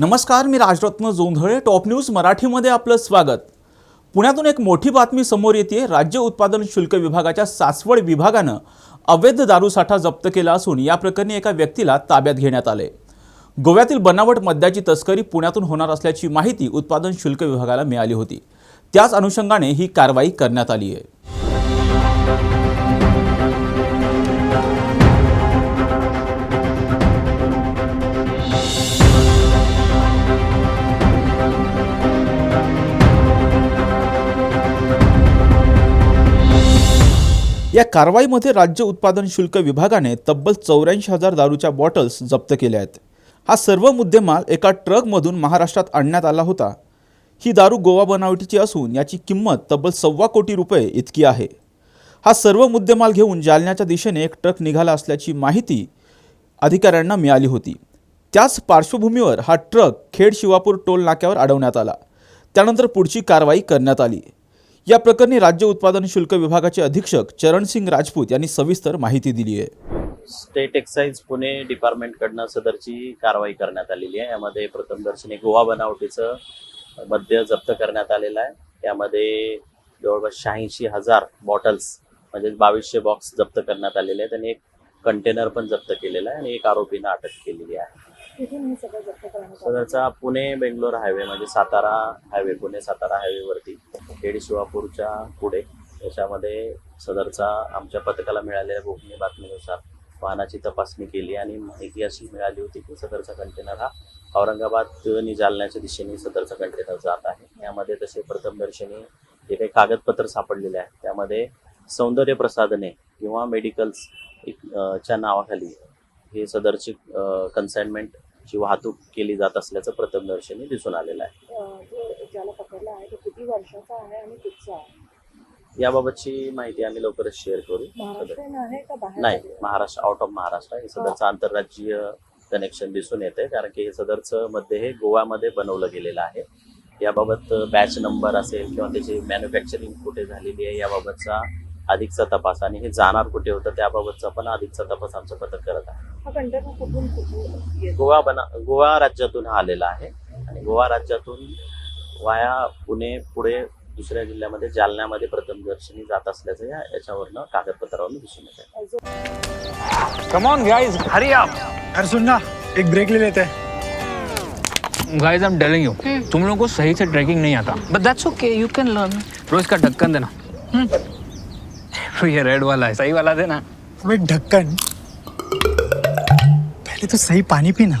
नमस्कार मी Rajratna Jondhale top news मराठीमध्ये आपलं स्वागत. पुण्यातून एक मोठी बातमी समोर येते राज्य उत्पादन शुल्क विभागाच्या सासवड विभागानं अवैध दारूसाठा जप्त केला असून या प्रकरणी एका व्यक्तीला ताब्यात घेण्यात आले. गोव्यातील बनावट मद्याची तस्करी पुण्यातून होणार असल्याची माहिती उत्पादन शुल्क विभागाला मिळाली होती. त्याच अनुषंगाने ही कारवाई करण्यात आली आहे. या कारवाईमध्ये राज्य उत्पादन शुल्क विभागाने तब्बल चौऱ्याऐंशी हजार दारूच्या बॉटल्स जप्त केल्या आहेत. हा सर्व मुद्देमाल एका ट्रकमधून महाराष्ट्रात आणण्यात आला होता. ही दारू गोवा बनावटीची असून याची किंमत तब्बल सव्वा कोटी रुपये इतकी आहे. हा सर्व मुद्देमाल घेऊन जालन्याच्या दिशेने एक ट्रक निघाला असल्याची माहिती अधिकाऱ्यांना मिळाली होती. त्याच पार्श्वभूमीवर हा ट्रक खेड शिवापूर टोल नाक्यावर अडवण्यात आला. त्यानंतर पुढची कारवाई करण्यात आली. या प्रकरणी राज्य उत्पादन शुल्क विभागाचे अधीक्षक चरणसिंग राजपूत यांनी सविस्तर माहिती दिली आहे. स्टेट एक्साईज पुणे डिपार्टमेंटकडनं सदरची कारवाई करण्यात आलेली आहे. यामध्ये प्रथमदर्शनी गोवा बनावटीचं मद्य जप्त करण्यात आलेलं आहे. यामध्ये जवळपास शहाऐंशी हजार बॉटल्स म्हणजे बावीसशे बॉक्स जप्त करण्यात आलेले आहेत आणि एक कंटेनर पण जप्त केलेला आहे आणि एक आरोपीनं अटक केलेली आहे? सदरचा पुणे बेंगलोर हायवे म्हणजे सातारा हायवे पुणे सातारा हायवेवरती खेड शिवापूरच्या पुढे. याच्यामध्ये सदरचा आमच्या पथकाला मिळालेल्या गोपनीय बातमीनुसार वाहनाची तपासणी केली आणि माहिती अशी मिळाली होती की सदरचा कंटेनर हा औरंगाबाद आणि जालन्याच्या दिशेने सदरचा कंटेनर जात आहे. यामध्ये तसे प्रथमदर्शनी जे काही कागदपत्र सापडलेले आहेत त्यामध्ये सौंदर्य प्रसाधने किंवा मेडिकल्स च्या नावाखाली हे सदरची कन्साइनमेंटची वाहतूक केली जात असल्याचं प्रथमदर्शनी दिसून आलेलं आहे. ज्याला पकडला आहे तो किती वर्षाचा आहे आणि कुठचा आहे? याबाबतची माहिती आम्ही लवकरच शेअर करू. महाराष्ट्रीयन आहे का बाहेर? नाही महाराष्ट्र आउट ऑफ महाराष्ट्र हे सदरचं आंतरराज्यीय कनेक्शन दिसून येते कारण की हे सदरचं मध्ये हे गोव्यामध्ये बनवलं गेलेलं आहे. याबाबत बॅच नंबर असेल किंवा त्याची मॅन्युफॅक्चरिंग कुठे झालेली आहे याबाबतचा अधिकचा तपास. आणि हे जाणार कुठे होतं त्याबाबतचा पण अधिकचा तपास आमचं पथक करत आहे. हा कंटेनर कुठून कुठून येतो? गोवा बना गोवा राज्यातून हा आलेला आहे. आणि गोवा राज्यातून वाया पुणे पुढे दुसऱ्या जिल्ह्यामध्ये जालन्यामध्ये प्रथमदर्शनी जात असल्याचं या याच्यावरनं कागदपत्रावरून दिसून येत आहे come on guys hurry up यार सुन ना एक ब्रेक ले लेते. हैं guys I am telling you तुम लोगों को सही से ट्रैकिंग नहीं आता. But that's okay, you can learn. रोज का ढक्कन देना. तो ये रेड वाला है सही वाला देना. ढक्कन पहले तो सही पानी पीना.